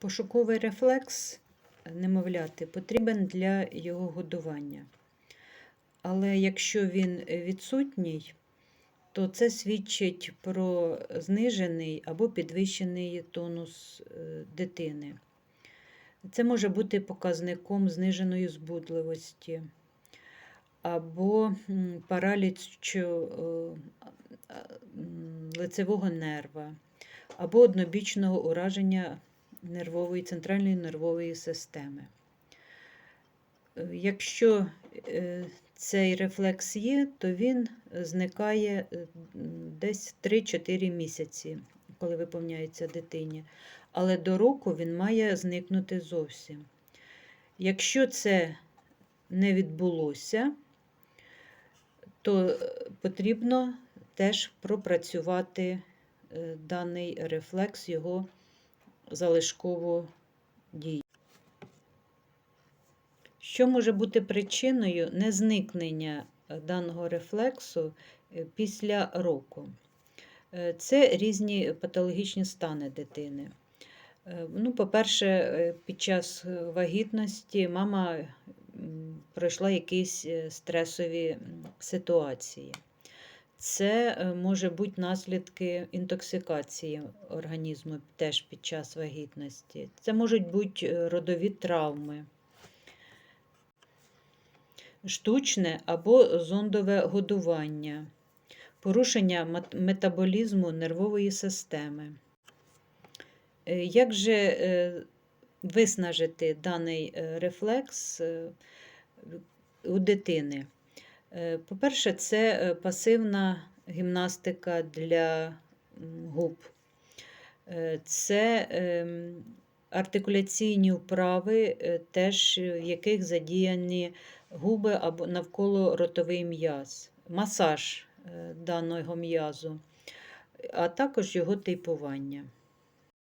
Пошуковий рефлекс немовляти потрібен для його годування. Але якщо він відсутній, то це свідчить про знижений або підвищений тонус е, дитини. Це може бути показником зниженої збудливості або м, паралічу е, лицевого нерва, або однобічного ураження нервової, центральної нервової системи. Е, Якщо е, цей рефлекс є, то він зникає е, десь 3-4 місяці, коли виповняється дитині. Але до року він має зникнути зовсім. Якщо це не відбулося, то потрібно теж пропрацювати даний рефлекс, його залишкову дію. Що може бути причиною незникнення даного рефлексу е, після року? Е, Це різні патологічні стани дитини. Е, Ну, по-перше, під час вагітності мама пройшла якісь стресові ситуації. Це е, може бути наслідки інтоксикації організму теж під час вагітності. Це можуть бути е, родові травми, штучне або зондове годування, порушення метаболізму нервової системи. Е, Як же виснажити даний рефлекс у дитини? Е, По-перше, це е, пасивна гімнастика для губ. Е, Це ем, артикуляційні вправи, теж в яких задіяні губи або навколо ротовий м'яз, масаж даного м'язу, а також його типування.